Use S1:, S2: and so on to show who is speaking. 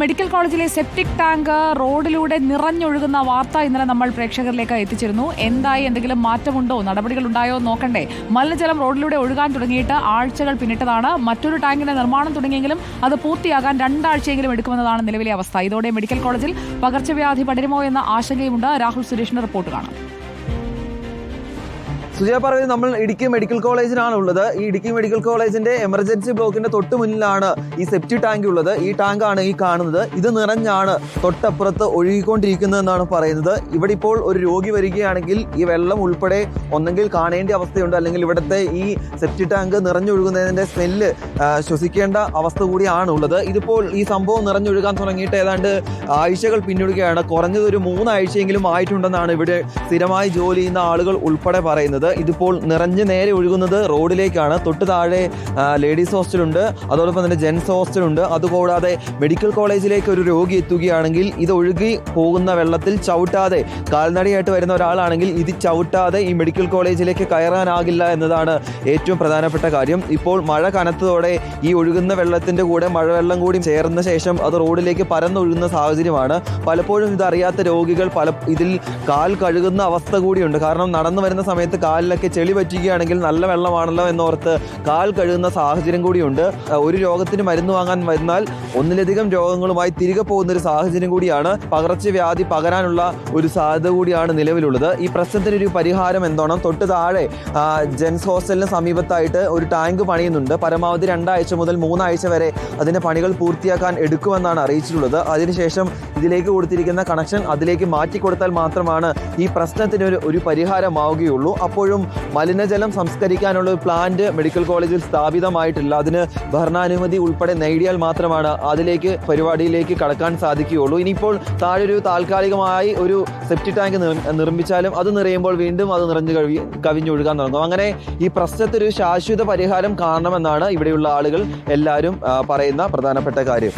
S1: Medical കോളേജിലെ septic tank റോഡിലൂടെ നിറഞ്ഞൊഴുകുന്ന വാർത്ത ഇന്നലെ നമ്മൾ പ്രേക്ഷകരിലേക്ക് എത്തിച്ചിരുന്നു. എന്തായി എന്തെങ്കിലും മാറ്റമുണ്ടോ? നടപടികൾ ഉണ്ടായോ നോക്കണ്ടേ. മലിനജലം റോഡിലൂടെ ഒഴുകാൻ തുടങ്ങിയിട്ട് ആഴ്ചകൾ പിന്നിട്ടതാണ്. മറ്റൊരു ടാങ്കിന്റെ നിർമ്മാണം തുടങ്ങിയെങ്കിലും അത് പൂർത്തിയാകാൻ രണ്ടാഴ്ചയെങ്കിലും എടുക്കുമെന്നതാണ് നിലവിലെ അവസ്ഥ. ഇതോടെ മെഡിക്കൽ കോളേജിൽ പകർച്ചവ്യാധി പടരുമോ എന്ന ആശങ്കയുമുണ്ട്. രാഹുൽ സുരേഷിന്റെ റിപ്പോർട്ട് കാണാം.
S2: സുജയ പറയുന്നത് നമ്മൾ ഇടുക്കി മെഡിക്കൽ കോളേജിലാണ് ഉള്ളത്. ഈ ഇടുക്കി മെഡിക്കൽ കോളേജിന്റെ എമർജൻസി ബ്ലോക്കിന്റെ തൊട്ട് മുന്നിലാണ് ഈ സെപ്റ്റി ടാങ്ക് ഉള്ളത്. ഈ ടാങ്ക് ആണ് ഈ കാണുന്നത്. ഇത് നിറഞ്ഞാണ് തൊട്ടപ്പുറത്ത് ഒഴുകിക്കൊണ്ടിരിക്കുന്നതെന്നാണ് പറയുന്നത്. ഇവിടെ ഇപ്പോൾ ഒരു രോഗി വരികയാണെങ്കിൽ ഈ വെള്ളം ഉൾപ്പെടെ ഒന്നെങ്കിൽ കാണേണ്ട അവസ്ഥയുണ്ട്. അല്ലെങ്കിൽ ഇവിടുത്തെ ഈ സെപ്റ്റി ടാങ്ക് നിറഞ്ഞൊഴുകുന്നതിന്റെ സ്മെല്ല് ശ്വസിക്കേണ്ട അവസ്ഥ കൂടിയാണ് ഉള്ളത്. ഇതിപ്പോൾ ഈ സംഭവം നിറഞ്ഞൊഴുകാൻ തുടങ്ങിയിട്ട് ഏതാണ്ട് ആഴ്ചകൾ പിന്നിടുകയാണ്. കുറഞ്ഞത് ഒരു മൂന്നാഴ്ചയെങ്കിലും ആയിട്ടുണ്ടെന്നാണ് ഇവിടെ സ്ഥിരമായി ജോലി ചെയ്യുന്ന ആളുകൾ ഉൾപ്പെടെ പറയുന്നത്. ഇതിപ്പോൾ നിറഞ്ഞ് നേരെ ഒഴുകുന്നത് റോഡിലേക്കാണ്. തൊട്ട് താഴെ ലേഡീസ് ഹോസ്റ്റലുണ്ട്. അതോടൊപ്പം തന്നെ ജെൻസ് ഹോസ്റ്റലുണ്ട്. അതുകൂടാതെ മെഡിക്കൽ കോളേജിലേക്ക് ഒരു രോഗി എത്തുകയാണെങ്കിൽ ഇത് ഒഴുകി പോകുന്ന വെള്ളത്തിൽ ചവിട്ടാതെ കാൽനടയായിട്ട് വരുന്ന ഒരാളാണെങ്കിൽ ഇത് ചവിട്ടാതെ ഈ മെഡിക്കൽ കോളേജിലേക്ക് കയറാനാകില്ല എന്നതാണ് ഏറ്റവും പ്രധാനപ്പെട്ട കാര്യം. ഇപ്പോൾ മഴ കനത്തതോടെ ഈ ഒഴുകുന്ന വെള്ളത്തിന്റെ കൂടെ മഴവെള്ളം കൂടി ചേർന്ന ശേഷം അത് റോഡിലേക്ക് പരന്നൊഴുകുന്ന സാഹചര്യമാണ്. പലപ്പോഴും ഇതറിയാത്ത രോഗികൾ പല ഇതിൽ കാൽ കഴുകുന്ന അവസ്ഥ കൂടിയുണ്ട്. കാരണം നടന്നു വരുന്ന സമയത്ത് കാലിലൊക്കെ ചെളി പറ്റുകയാണെങ്കിൽ നല്ല വെള്ളമാണല്ലോ എന്നോർത്ത് കാൽ കഴുകുന്ന സാഹചര്യം കൂടിയുണ്ട്. ഒരു രോഗത്തിന് മരുന്ന് വാങ്ങാൻ വന്നാൽ ഒന്നിലധികം രോഗങ്ങളുമായി തിരികെ പോകുന്ന ഒരു സാഹചര്യം കൂടിയാണ്. പകർച്ചവ്യാധി പകരാനുള്ള ഒരു സാധ്യത കൂടിയാണ് നിലവിലുള്ളത്. ഈ പ്രശ്നത്തിന് ഒരു പരിഹാരം എന്തോണം? തൊട്ട് താഴെ ജെൻസ് ഹോസ്റ്റലിന് സമീപത്തായിട്ട് ഒരു ടാങ്ക് പണിയുന്നുണ്ട്. പരമാവധി രണ്ടാഴ്ച മുതൽ മൂന്നാഴ്ച വരെ അതിന്റെ പണികൾ പൂർത്തിയാക്കാൻ എടുക്കുമെന്നാണ് അറിയിച്ചിട്ടുള്ളത്. അതിനുശേഷം ഇതിലേക്ക് കൊടുത്തിരിക്കുന്ന കണക്ഷൻ അതിലേക്ക് മാറ്റി കൊടുത്താൽ മാത്രമാണ് ഈ പ്രശ്നത്തിന് ഒരു പരിഹാരമാവുകയുള്ളൂ. പരിഹാരമാവുകയുള്ളൂ അപ്പോഴും മലിനജലം സംസ്കരിക്കാനുള്ള ഒരു പ്ലാന്റ് മെഡിക്കൽ കോളേജിൽ സ്ഥാപിതമായിട്ടില്ല. അതിന് ഭരണാനുമതി ഉൾപ്പെടെ നേടിയാൽ മാത്രമാണ് അതിലേക്ക് പരിപാടിയിലേക്ക് കടക്കാൻ സാധിക്കുകയുള്ളൂ. ഇനിയിപ്പോൾ താഴെ ഒരു താൽക്കാലികമായി ഒരു സെപ്റ്റി ടാങ്ക് നിർമ്മിച്ചാലും അത് നിറയുമ്പോൾ വീണ്ടും അത് നിറഞ്ഞു കവി കവിഞ്ഞൊഴുകാൻ തുടങ്ങും. അങ്ങനെ ഈ പ്രശ്നത്തിനൊരു ശാശ്വത പരിഹാരം കാണണമെന്നാണ് ഇവിടെയുള്ള ആളുകൾ എല്ലാവരും പറയുന്ന പ്രധാനപ്പെട്ട കാര്യം.